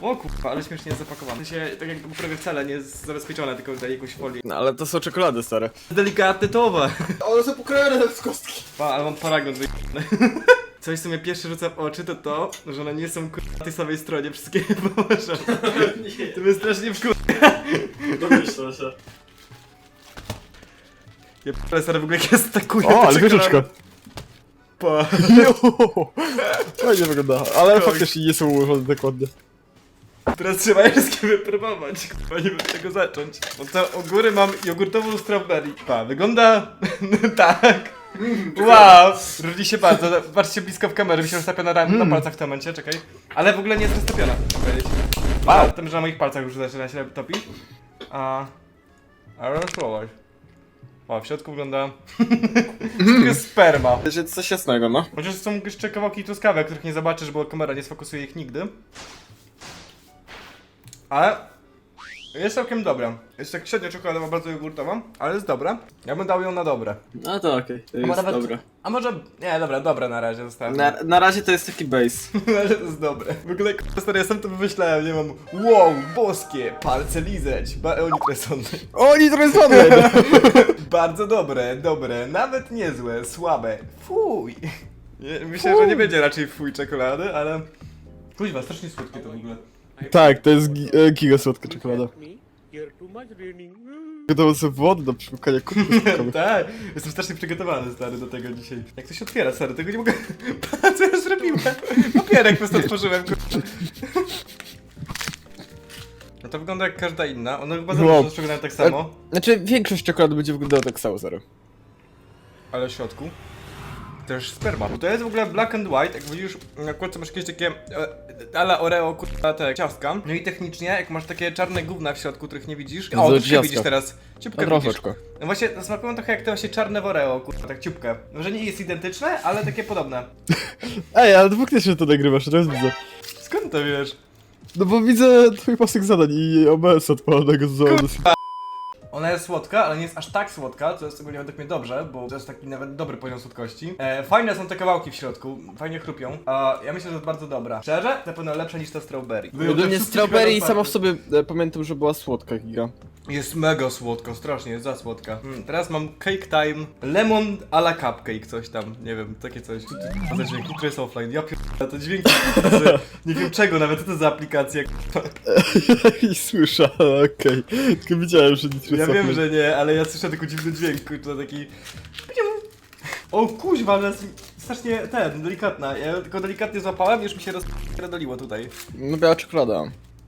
O kurwa, ale śmiesznie jest zapakowane. W sensie, tak jakby prawie wcale nie jest zabezpieczone, tylko daje jakąś folię. No ale to są czekolady, stare. Delikatny towar. One są pokrojone w kostki. Pa, ale mam paragon wyjebany. Coś, co mnie pierwsze rzuca w oczy, to to, że one nie są kurwa na tej samej stronie wszystkie położone. To mnie strasznie wkurwa. Domyślę się. Ja ale stary w ogóle jak ja stakuję O, te ale czekolady. wieżyczka. Pa. Fajnie wygląda, ale faktycznie nie są ułożone dokładnie. Teraz trzeba je wszystkie wypróbować. Kurwa, nie wiem od czego zacząć. Bo to u góry mam jogurtową strawberry. Pa, wygląda tak. Wow! Różni się bardzo. Patrzcie blisko w kamerę, mi się roztapia na, ram- na palcach w tym momencie, czekaj. Ale w ogóle nie jest roztopiona, chcę powiedzieć. Wow! Tym, że na moich palcach już zaczyna się topić. A... Ale spróbować. O, w środku wygląda... to jest sperma. To jest coś jasnego, no. Chociaż są jeszcze kawałki truskawek, których nie zobaczysz, bo kamera nie sfokusuje ich nigdy. Ale jest całkiem dobra. Jest tak średnio czekoladowa, bardzo jogurtowa, ale jest dobra. Ja bym dał ją na dobre. No to okej, to A jest nawet- dobre. A może... Nie, dobra, dobre na razie zostawiam. Na, na razie to jest taki base. Ale to jest dobre. W ogóle k***a, stary, ja sam to wymyślałem, nie mam Wow, boskie, palce lizać. Ba oni które są Oni to jest dobre! bardzo dobre, dobre, nawet niezłe, słabe. Fuj. Nie, myślę, że nie będzie raczej fuj czekolady, ale... Kuźwa, strasznie słodkie to w ogóle. Tak, to jest gi e, giga słodka czekolada. Gotowe sobie wody do przepukania kubków smakowych. tak, jestem strasznie przygotowany, stary, do tego dzisiaj. Jak to się otwiera, stary, tego nie mogę... Co ja zrobiłem? Papierek po prostu otworzyłem, No to wygląda jak każda inna, one chyba Wow. zawsze wyglądają tak samo, Znaczy, większość czekolady będzie wyglądała tak samo, zero. ale w środku też sperma. Bo to jest w ogóle black and white, jak widzisz, na kładce masz jakieś takie e, ala Oreo, kurwa, te ciastka. No i technicznie, jak masz takie czarne gówna w środku, których nie widzisz... No O, to ciupkę ciastka. widzisz teraz. Ciupkę No widzisz. troszeczkę. No właśnie, smakują trochę jak te właśnie czarne w Oreo, kurwa, tak ciupkę. Może nie jest identyczne, ale takie podobne. Ej, ale to faktycznie to nagrywasz, teraz widzę. Skąd to wiesz? No bo widzę twój pasek zadań i OBS odpalonego z zonu. Ona jest słodka, ale nie jest aż tak słodka, co jest ogólnie według mnie dobrze, bo to jest taki nawet dobry poziom słodkości. E, fajne są te kawałki w środku, fajnie chrupią. A ja myślę, że jest bardzo dobra. Szczerze, na pewno lepsza niż ta strawberry. Ogólnie strawberry sama w sobie e, pamiętam, że była słodka giga. Jest mega słodko, strasznie, jest za słodka. Mm, teraz mam cake time, lemon a la cupcake, coś tam, nie wiem, takie coś. Co to za dźwięki, które jest offline? Ja pierdolę, to dźwięki, z- nie wiem czego nawet, co to za aplikacja. I słyszę, ale okej. Tylko widziałem, że nic Ja wiem, że nie, ale ja słyszę tylko dziwny dźwięk, kurczę, taki... O kuźwa, ale jest strasznie ten, delikatna. Ja tylko delikatnie złapałem i już mi się rozdoliło tutaj. No biała czekolada.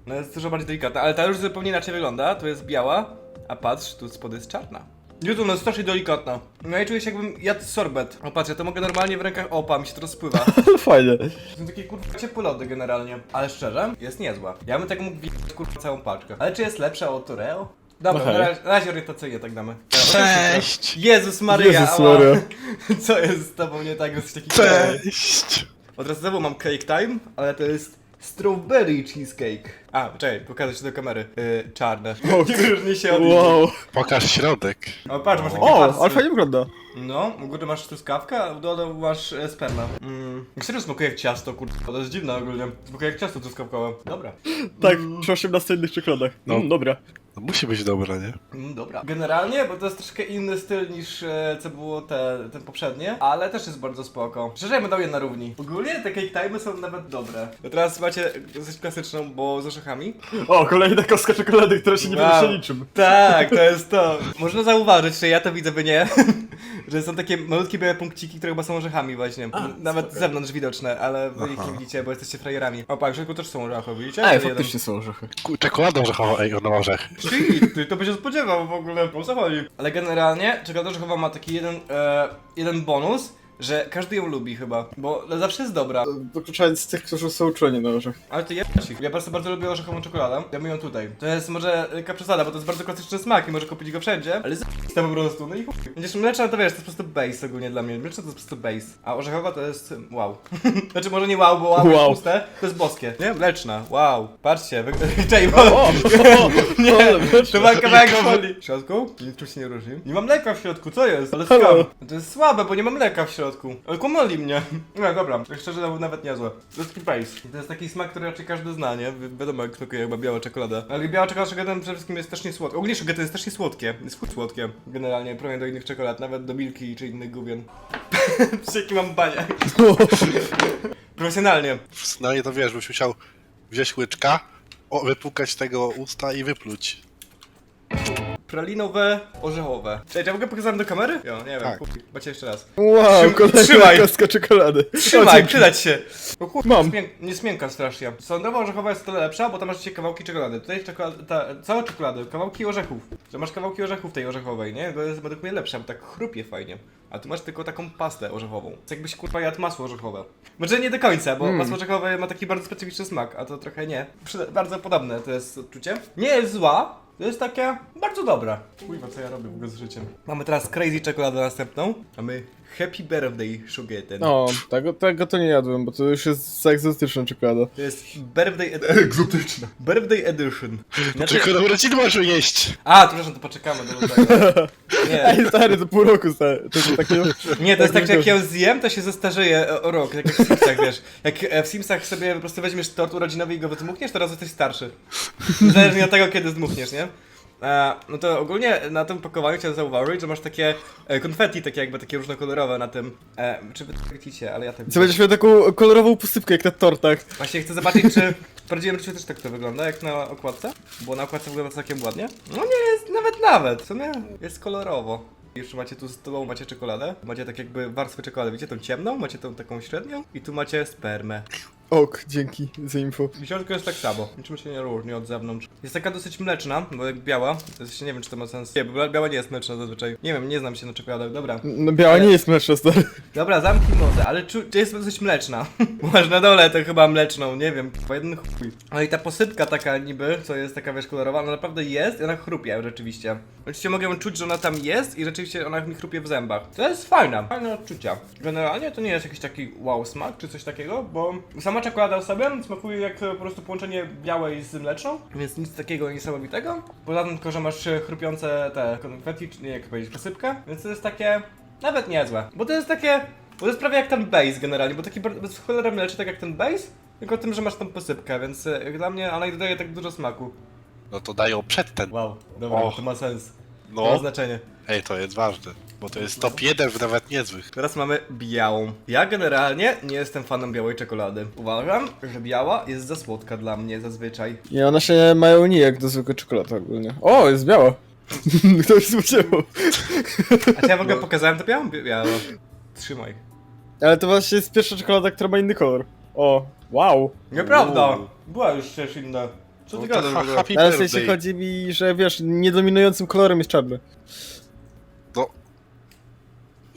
No jest dużo bardziej delikatna, ale ta już zupełnie inaczej wygląda. Tu jest biała, a patrz, tu spod jest czarna. Ona jest strasznie delikatna. No i czuję się jakbym jadł sorbet. O patrz, ja to mogę normalnie w rękach, opa, mi się to rozpływa. Fajne. Są takie kurwa ciepłe lody generalnie. Ale szczerze, jest niezła. Ja bym tak mógł wjechać kurwa całą paczkę. Ale czy jest lepsza od Toreo? Dobra, No na razie, na razie orientacyjnie tak damy. Cześć! Jezus Maryja, Jezus ała. Maria. Co jest z tobą nie tak, jesteś taki Cześć! Od razu znowu mam cake time, ale to jest strawberry cheesecake. A, czekaj, pokażę się do kamery. Yy, czarne. Nie różni się od innych. Wow. Pokaż środek. O, patrz, masz takie O, pasy. ale fajnie wygląda. No, u góry masz truskawkę, a u dołu masz e, spermę. Mm. Serio smakuje jak ciasto, kurde, to jest dziwne ogólnie. Smakuje jak ciasto truskawkowe. Dobra. Tak, przy 18 innych czekoladach. No. Mm, dobra. No musi być dobre, nie? Mm, dobra. Generalnie, bo to jest troszkę inny styl niż e, co było te, te poprzednie, ale też jest bardzo spoko. Szczerze, ja bym dał je na równi. Ogólnie te cake time'y są nawet dobre. No teraz macie dosyć klasyczną, bo z orzechami. O, kolejna kostka czekolady, która się nie Wow. wow. niczym. Tak, to jest to. Można zauważyć, że ja to widzę, by nie, że są takie malutkie białe punkciki, które chyba są orzechami właśnie. Nawet z zewnątrz widoczne, ale wy ich nie widzicie, bo jesteście frajerami. O, środku też są orzechy, widzicie? Ej, Jeden. faktycznie są orzechy. Ku- Czekolada orzechowa, ej, ona ma orzech. Shit, ty to by się spodziewał w ogóle, o co chodzi? Ale generalnie, czekolada orzechowa ma taki jeden, e, jeden bonus, że każdy ją lubi chyba, bo zawsze jest dobra. Wykluczając tych, którzy są uczeni na orzech. Ale ty jebać ich. Ja bardzo, bardzo lubię orzechową czekoladę. Ja ją tutaj. To jest może lekka przesada, bo to jest bardzo klasyczny smak i może kupić go wszędzie, ale jest po prostu, no i chuj. Będziesz mleczna, to wiesz, to jest po prostu base ogólnie dla mnie. Mleczna to jest po prostu base, a orzechowa to jest wow. znaczy może nie wow, bo wow, Wow. jest puste, to jest boskie. Nie? Mleczna, wow. Patrzcie, wy... Czej, bo... Nie, to ma kawałek woli. W środku? Niczym się nie różni. Nie mam mleka w środku, co jest? Ale skam. To jest słabe, bo nie mam mleka w środku. Środku. Ale kłamali mnie. Nie, dobra, szczerze nawet, nawet niezłe. To taki base. To jest taki smak, który raczej każdy zna, nie? Wi- wiadomo jak smakuje chyba biała czekolada. Ale biała czekolada przede wszystkim jest też nie słodka. Ogólnie Shogaty jest też nie słodkie. Jest full słodkie. Generalnie próbuję do innych czekolad, nawet do Milki czy innych gówien. Przy jaki mam bania. Profesjonalnie. No i to wiesz, byś musiał wziąć łyczka, o, wypukać tego usta i wypluć. Pralinowe, orzechowe. Cześć, ja mogę pokazać do kamery? Jo, nie wiem, Tak. Macie jeszcze raz. Wow, Trzym- kolejna trzymaj. kostka czekolady. Trzymaj, przydać się! O kur... Mam. Zmię... Nie smięka strasznie. Sądowa orzechowa jest tyle lepsza, bo tam masz dzisiaj kawałki czekolady. Tutaj jest czekolada, ta, całe czekolady, kawałki orzechów. Że masz kawałki orzechów tej orzechowej, nie? To jest według mnie lepsza, bo tak chrupie fajnie. A tu masz tylko taką pastę orzechową. To jakbyś kurwa jadł masło orzechowe. Może nie do końca, bo masło orzechowe ma taki bardzo specyficzny smak, a to trochę nie. Przyda- bardzo podobne to jest odczucie. Nie jest zła, to jest takie bardzo dobre. Kurwa, co ja robię w ogóle z życiem. Mamy teraz crazy czekoladę następną. Mamy Happy Birthday Sugarten. No, tego, tego to nie jadłem, bo to już jest za egzotyczna czekolada. To jest Birthday Edition. Egzotyczna. Birthday Edition. Znaczy... Tylko na urodziny możesz jeść! A, to przepraszam, to poczekamy do lutego. Nie, Ej, stary, to pół roku, stary. To jest takiego... nie, to jest tak, że jak ją zjem, to się zestarzeje o- o rok, tak jak w Simsach, wiesz. Jak e, w Simsach sobie po prostu weźmiesz tort urodzinowy i go wydmuchniesz, to raz jesteś starszy. Niezależnie od tego, kiedy zdmuchniesz, nie? E, no to ogólnie na tym pakowaniu chciałem zauważyć, że masz takie e, konfetti, takie jakby takie różnokolorowe na tym. E, czy wy to widzicie, ale ja tak Co będziesz miał taką kolorową posypkę jak na tortach. Właśnie chcę zobaczyć, czy w prawdziwym życiu też tak to wygląda, jak na okładce. Bo na okładce wygląda całkiem ładnie. No nie jest, nawet nawet, w sumie jest kolorowo. Jeszcze macie tu z tobą macie czekoladę. Macie tak jakby warstwę czekolady. Widzicie tą ciemną, macie tą taką średnią i tu macie spermę. Ok, dzięki za info. W środku jest tak samo, niczym się nie różni od zewnątrz. Jest taka dosyć mleczna, bo jak biała, to jest, nie wiem czy to ma sens. Nie, bo biała nie jest mleczna zazwyczaj. Nie wiem, nie znam się na czekoladach, dobra. No biała Ale- nie jest mleczna, stary. Dobra, zamknij mordę, ale czu, jest dosyć mleczna? Masz na dole to chyba mleczną, nie wiem, chyba jeden chuj. No i ta posypka taka niby, co jest taka wiesz kolorowa, ona naprawdę jest i ona chrupie rzeczywiście. Oczywiście mogę czuć, że ona tam jest i rzeczywiście ona mi chrupie w zębach. To jest fajne, fajne odczucia. Generalnie to nie jest jakiś taki wow smak czy coś takiego, bo sama czekolada o sobie smakuje jak po prostu połączenie białej z mleczną, więc nic takiego niesamowitego. Poza tym tylko, że masz e, chrupiące te konfetti, czy nie jak powiedzieć, posypkę, więc to jest takie nawet niezłe. Bo to jest takie. Bo to jest prawie jak ten base generalnie, bo taki bez cholerem leczy tak jak ten base, tylko tym, że masz tą posypkę, więc e, jak dla mnie ona nie dodaje tak dużo smaku. No to dają przedtem. Wow, dobra, Och. to ma sens. To ma No, znaczenie. ej, to jest ważne. Bo to jest top 1 w nawet niezłych. Teraz mamy białą. Ja generalnie nie jestem fanem białej czekolady. Uważam, że biała jest za słodka dla mnie zazwyczaj. Nie, ona się mają nijak do zwykłej czekolady ogólnie. O, jest biała. Ktoś spodziewał. A czy ja w ogóle pokazałem to białą? Bi- Białą. Trzymaj. Ale to właśnie jest pierwsza czekolada, która ma inny kolor. O, wow. Nieprawda! Uuu. Była już też inna. Co ty No to gadasz w ha- ogóle? happy Ale w birthday. sensie chodzi mi, że wiesz, niedominującym kolorem jest czarny.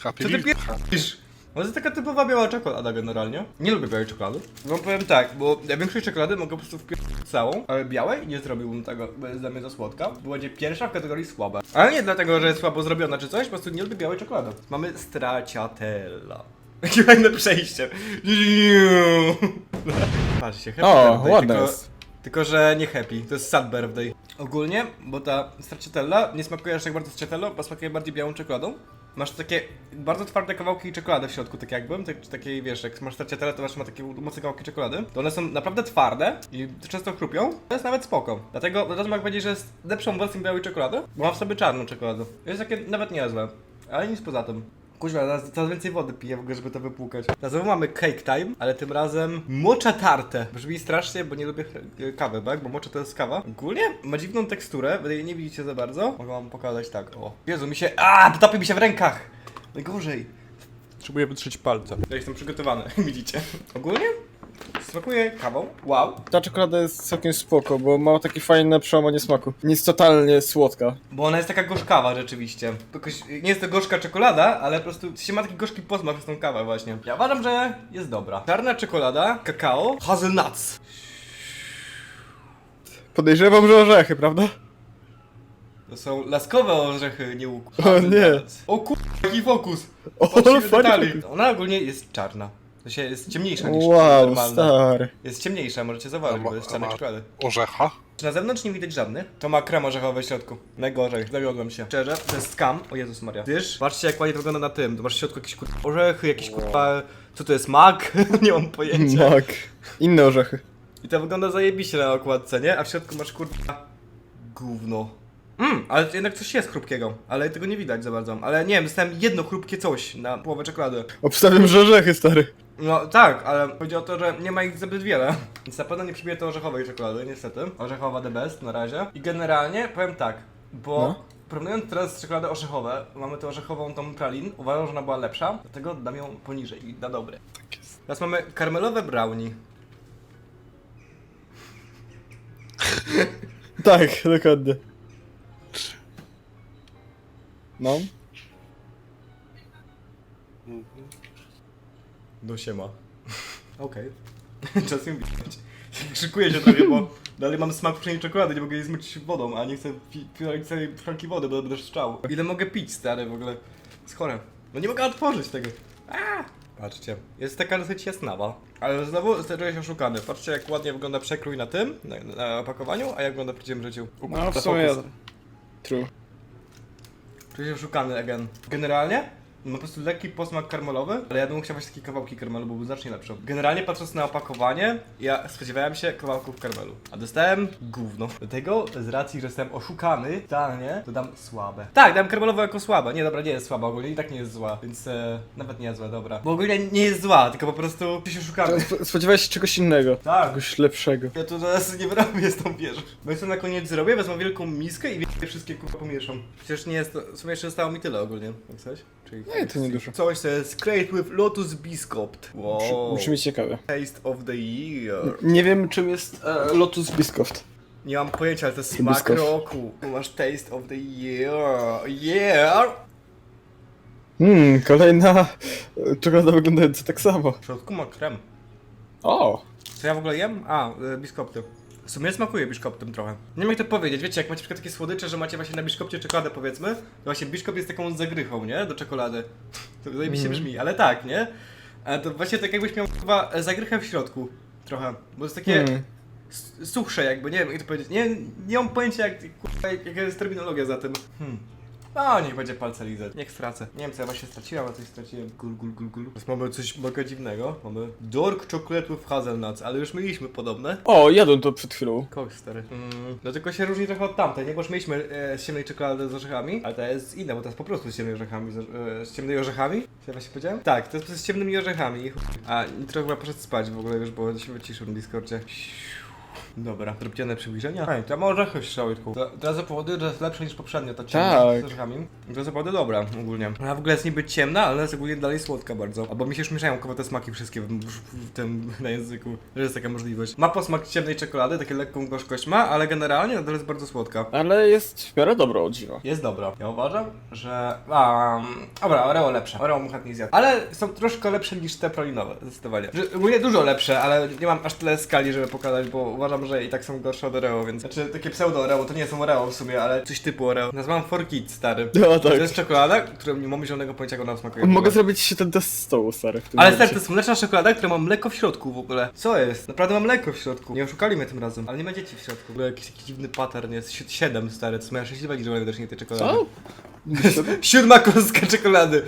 Happy Co ty birthday. pisz? No to jest taka typowa biała czekolada generalnie. Nie lubię białej czekolady. Wam powiem tak, bo ja większość czekolady mogę po prostu wpiąć całą, ale białej nie zrobiłbym tego, bo jest dla mnie za słodka. Będzie pierwsza w kategorii słaba. Ale nie dlatego, że jest słabo zrobiona czy coś, po prostu nie lubię białej czekolady. Mamy Straciatella. Jakie fajne przejście. Patrzcie, happy O, birthday, ładne tylko- jest. tylko, że nie happy, to jest sad birthday. Ogólnie, bo ta stracciatella nie smakuje aż tak bardzo stracciatello, bo smakuje bardziej białą czekoladą. Masz takie bardzo twarde kawałki czekolady w środku, tak jakbym, tak, takiej wiesz, jak masz stracciatellę, to masz ma takie mocne kawałki czekolady. To one są naprawdę twarde i często chrupią. To jest nawet spoko. Dlatego od razu mogę powiedzieć, że jest lepszą wersją białej czekolady, bo ma w sobie czarną czekoladę. Jest takie nawet niezłe, ale nic poza tym. Kuźwa, teraz coraz więcej wody piję w ogóle, żeby to wypłukać. Na znowu mamy cake time, ale tym razem mocha tarte. Brzmi strasznie, bo nie lubię ch- kawy, tak? Bo mocha to jest kawa. Ogólnie ma dziwną teksturę, wy jej nie widzicie za bardzo. Mogę wam pokazać tak, o. Jezu, mi się... A, topi mi się w rękach! Najgorzej. Potrzebuję wytrzeć palce. Ja jestem przygotowany, widzicie. Ogólnie smakuje kawą. Wow. Ta czekolada jest całkiem spoko, bo ma takie fajne przełamanie smaku. Nie jest totalnie słodka. Bo ona jest taka gorzkawa rzeczywiście. Jakoś, nie jest to gorzka czekolada, ale po prostu się ma taki gorzki posmak z tą kawę właśnie. Ja uważam, że jest dobra. Czarna czekolada, kakao, hazelnuts. Podejrzewam, że orzechy, prawda? To są laskowe orzechy, nie łuk. O nie. O kur... jaki fokus. O, detali. fokus. Ona ogólnie jest czarna. To się jest ciemniejsza niż Wow, normalna. stary. Jest ciemniejsza, możecie zauważyć, bo jest ma- czekolady. Orzecha? Czy na zewnątrz nie widać żadnych? To ma krem orzechowy w środku. Najgorzej, zawiodłem się. Szczerze, to jest skam. O Jezus Maria. Wiesz, patrzcie jak ładnie to wygląda na tym. To masz w środku jakieś kurwa orzechy, jakieś kurwa... Co to jest, mak? nie mam pojęcia. Tak. Inne orzechy. I to wygląda zajebiście na okładce, nie? A w środku masz kurwa... Gówno. Mmm, ale jednak coś jest chrupkiego, ale tego nie widać za bardzo. Ale nie wiem, dostałem jedno chrupkie coś na połowę czekolady. Obstawiam, że orzechy, stary. No tak, ale chodzi o to, że nie ma ich zbyt wiele. Więc na pewno nie przybije to orzechowej czekolady, niestety. Orzechowa the best na razie. I generalnie powiem tak, bo No. porównując teraz czekolady orzechowe, mamy tę orzechową tą pralin, uważam, że ona była lepsza, dlatego dam ją poniżej i na dobre. Tak jest. Teraz mamy karmelowe brownie. Tak, dokładnie. No. No siema. Okej. Czas ją widać. Krzykuję się trochę, bo dalej mam smak pszenicznej czekolady, nie mogę jej zmyć wodą, a nie chcę pi- pić całej szklanki wody, bo będę szczał. Ile mogę pić, stary, w ogóle? Jest chore. No nie mogę otworzyć tego. A! Patrzcie, jest taka dosyć jasnawa. Ale znowu czuję się oszukany. Patrzcie jak ładnie wygląda przekrój na tym, na, na opakowaniu, a jak wygląda w prawdziwym życiu. No, w sumie... True. Się oszukany again. Generalnie ma po prostu lekki posmak karmelowy, ale ja bym chciał właśnie takie kawałki karmelu, bo był znacznie lepszy. Generalnie patrząc na opakowanie, ja spodziewałem się kawałków karmelu, a dostałem gówno. Do tego z racji, że jestem oszukany totalnie, to dam słabe. Tak, dam karmelowe jako słabe. Nie, dobra, nie jest słaba ogólnie, i tak nie jest zła, więc e, nawet nie jest zła, dobra. Bo ogólnie nie jest zła, tylko po prostu się oszukany. Sp- Spodziewałeś się czegoś innego. Tak. Czegoś lepszego. Ja to zaraz nie wyrobię z tą wieżą. Bo ja to na koniec zrobię, wezmę wielką miskę i wszystkie kurwa pomieszam. Przecież nie jest to, w sumie jeszcze zostało mi tyle ogólnie, jak coś. Czyli Nie, to nie dużo. Coś to jest Crate with Lotus Biscopt. Wow. Muszę mieć ciekawe. Taste of the year. Nie wiem, czym jest e, Lotus Biscoff. Nie mam pojęcia, ale to jest smak Biscoff. roku. Tu masz Taste of the year. Yeah! Mmm, kolejna e, czekolada wyglądająca tak samo. W środku ma krem. O! Co ja w ogóle jem? A, y, biszkopty. W sumie smakuje biszkoptem trochę. Nie wiem jak to powiedzieć, wiecie, jak macie na przykład takie słodycze, że macie właśnie na biszkopcie czekoladę powiedzmy, to właśnie biszkop jest taką zagrychą, nie? Do czekolady. To zajebiście Mhm. brzmi, ale tak, nie? A to właśnie tak jakbyś miał chyba zagrychę w środku. Trochę. Bo jest takie Mm. suchsze jakby, nie wiem jak to powiedzieć. Nie, nie mam pojęcia jak, kurwa, jak, jaka jest terminologia za tym. Hmm. A, niech będzie palce lizać. Niech stracę. Nie wiem co ja właśnie straciłem, a coś straciłem. Gul, gul, gul, gul. Teraz mamy coś mega dziwnego. Mamy Chocolate with Hazelnuts, ale już mieliśmy podobne. O, jadłem to przed chwilą. Koks stary. Mm, no tylko się różni trochę od tamtej, nie? Bo już mieliśmy e, z ciemnej czekolady z orzechami, ale to jest inne, bo to jest po prostu z ciemnej orzechami. Z, e, z ciemnymi orzechami? Co ja właśnie powiedziałem? Tak, to jest z ciemnymi orzechami. A Nitro chyba poszedł spać w ogóle już, bo się wyciszył na Discordzie. Dobra, zrobione przybliżenia. Ej, to ma orzechy w środku. To, to za powody, że jest lepsze niż poprzednio, ta ciemna Tak. z orzechami. To za powody dobra ogólnie. Ona w ogóle jest niby ciemna, ale jest ogólnie dalej słodka bardzo. Albo mi się już mieszają koło te smaki wszystkie w, w, w tym na języku, że jest taka możliwość. Ma posmak ciemnej czekolady, takie lekką gorzkość ma, ale generalnie nadal jest bardzo słodka. Ale jest w miarę dobra od dziwa. Jest dobra. Ja uważam, że... A, dobra, Oreo lepsze. Oreo bym chętnie zjadł. Ale są troszkę lepsze niż te pralinowe, zdecydowanie. Że, ogólnie dużo lepsze, ale nie mam aż tyle skali, żeby pokazać, bo uważam, że i tak są gorsze od Oreo, więc... Znaczy, takie pseudo Oreo, to nie są Oreo w sumie, ale coś typu Oreo. Nazywam For Kids, stary. No To tak. jest czekolada, która nie mam zielonego pojęcia, jak ona smakuje. Mogę zrobić ten test stołu, stary. w tym Ale momencie. stary, to jest mleczna czekolada, która ma mleko w środku w ogóle. Co jest? Naprawdę ma mleko w środku. Nie oszukali mnie tym razem. Ale nie ma dzieci w środku. W ogóle jakiś taki dziwny pattern jest. Si- Siedem stary, to są moja szczęśliwa liczba widocznie tej czekolady. Co? Siódma kostka czekolady.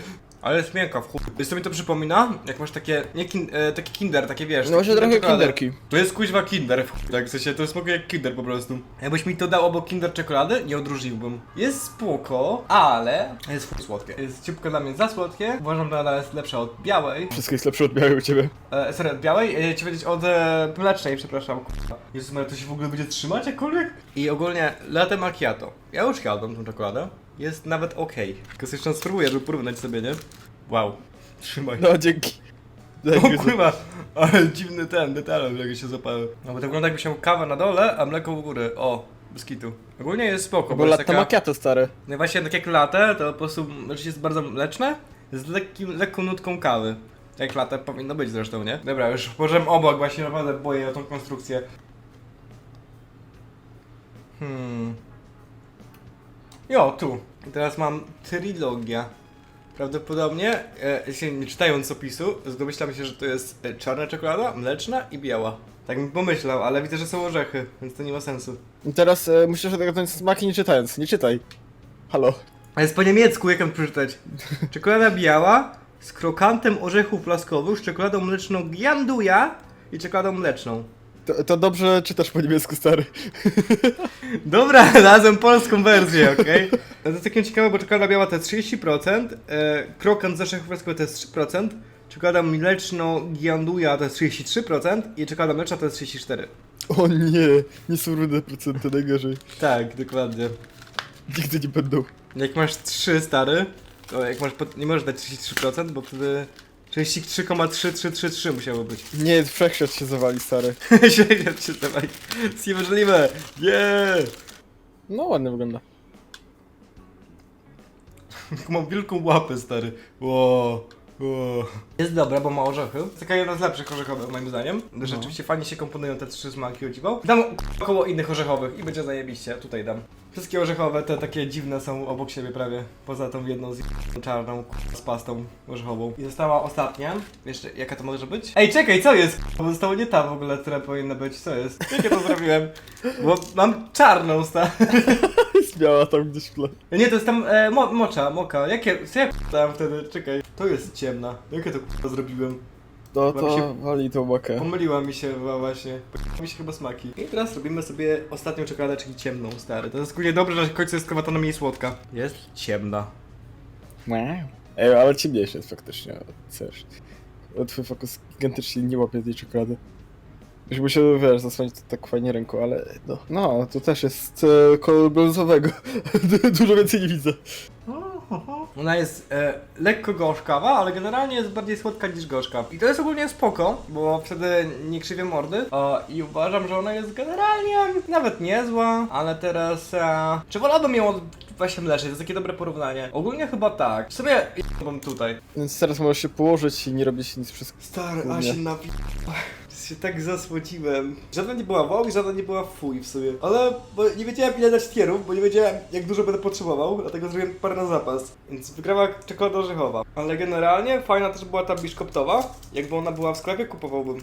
Ale jest miękka w chuj. Wiesz co mi to przypomina? Jak masz takie, nie kin, e, takie kinder, takie wiesz. No właśnie takie trochę czekolady. kinderki. To jest kuźwa kinder w chuj, tak w sensie to smakuje jak kinder po prostu. Jakbyś mi to dał obok kinder czekolady, nie odróżniłbym. Jest spoko, ale jest full słodkie. Jest ciupko dla mnie za słodkie. Uważam, że ona jest lepsza od białej. Wszystko jest lepsze od białej u ciebie. E, sorry, od białej? E, ci powiedzieć od e, mlecznej, przepraszam. kurwa. Jezus Maria, to się w ogóle będzie trzymać jakkolwiek? I ogólnie latte macchiato. Ja już jadłem tą czekoladę. Jest nawet okej. Tylko jeszcze raz spróbuję, żeby porównać sobie, nie? Wow. Trzymaj. No, dzięki. O Dzięki. kurwa, ale dziwny ten, detal, jak się zapały. No bo to wygląda jakby się kawę na dole, a mleko u góry. O, bez kitu. Ogólnie jest spoko, bo, Bo jest latte taka... macchiato, stary. No właśnie tak jak latte, to po prostu oczywiście jest bardzo mleczne, z lekkim, lekką nutką kawy. Jak latte powinno być zresztą, nie? Dobra, już położyłem obok, właśnie naprawdę boję o tą konstrukcję. Hmm. Jo, tu. Teraz mam trylogia. Prawdopodobnie, e, nie czytając opisu, domyślam się, że to jest e, czarna czekolada, mleczna i biała. Tak bym pomyślał, ale widzę, że są orzechy, więc to nie ma sensu. I teraz e, musisz odegrać smaki nie czytając, nie czytaj. Halo. A jest po niemiecku, jak mam przeczytać? Czekolada biała z krokantem orzechów laskowych, z czekoladą mleczną Gianduja i czekoladą mleczną. To, to dobrze czytasz po niemiecku, stary. Dobra, razem polską wersję, okej? To jest takie ciekawe, bo czekolada biała to jest 30%, e, krokant z orzechów laskowych to jest 3%, czekolada mleczną Gianduja to jest 33% i czekolada mleczna to jest 34%. O nie, nie są równe procenty, najgorzej. Tak, dokładnie. Nigdy nie będą. Jak masz 3 stary, to jak masz, pod- nie możesz dać 33%, bo wtedy 33,3333 musiało być. Nie, wszechświat się zawali, stary. Średnio się dawaj. Jest niemożliwe. Nie. No, ładnie wygląda. Mam wielką łapę, stary. Ło. Jest dobra, bo ma orzechy. Taka jedna z lepszych orzechowych, moim zdaniem. Rzeczywiście fajnie się komponują te trzy smaki o dziwo. Dam około innych orzechowych i będzie zajebiście. Tutaj dam. Wszystkie orzechowe, te takie dziwne są obok siebie prawie. Poza tą jedną z czarną z pastą orzechową. I została ostatnia. Jeszcze, jaka to może być? Ej, czekaj, co jest? Bo zostało nie ta w ogóle, która powinna być. Co jest? Jak ja to zrobiłem? Bo mam czarną, stary. Biała tam gdzieś w tle. Nie, to jest tam e, mo mocza, moka. Jakie, co ja tam wtedy? Czekaj. To jest ciemna. Jak ja to k***a zrobiłem? No Chyba to się- wali tą bokę. Pomyliła mi się chyba właśnie. Pomyliła mi się chyba smaki. I teraz robimy sobie ostatnią czekoladę, czyli ciemną, stary. To jest ogólnie dobrze, że w końcu jest krowatona mniej słodka. Jest ciemna. Ej, ale ciemniejsze jest faktycznie, chcesz. Twój fokus gigantycznie nie łapie tej czekolady. Już musiał, wiesz, zasłonić to tak fajnie ręką, ale no. No, tu też jest e, kolor brązowego. Dużo więcej nie widzę. Ona jest e, lekko gorzkawa, ale generalnie jest bardziej słodka niż gorzka. I to jest ogólnie spoko, bo wtedy nie krzywię mordy. O, I uważam, że ona jest generalnie nawet niezła, ale teraz... E, czy wolałbym ją od właśnie mlecznej? To jest takie dobre porównanie. Ogólnie chyba tak. W sumie mam tutaj. Więc teraz możesz się położyć i nie robić nic przez... Stary, a się napi... się tak zasłociłem. Żadna nie była wow i żadna nie była fuj w sobie. Ale bo nie wiedziałem ile dać tierów, bo nie wiedziałem jak dużo będę potrzebował, dlatego zrobiłem parę na zapas. Więc wygrała czekolada orzechowa. Ale generalnie fajna też była ta biszkoptowa. Jakby ona była w sklepie, kupowałbym.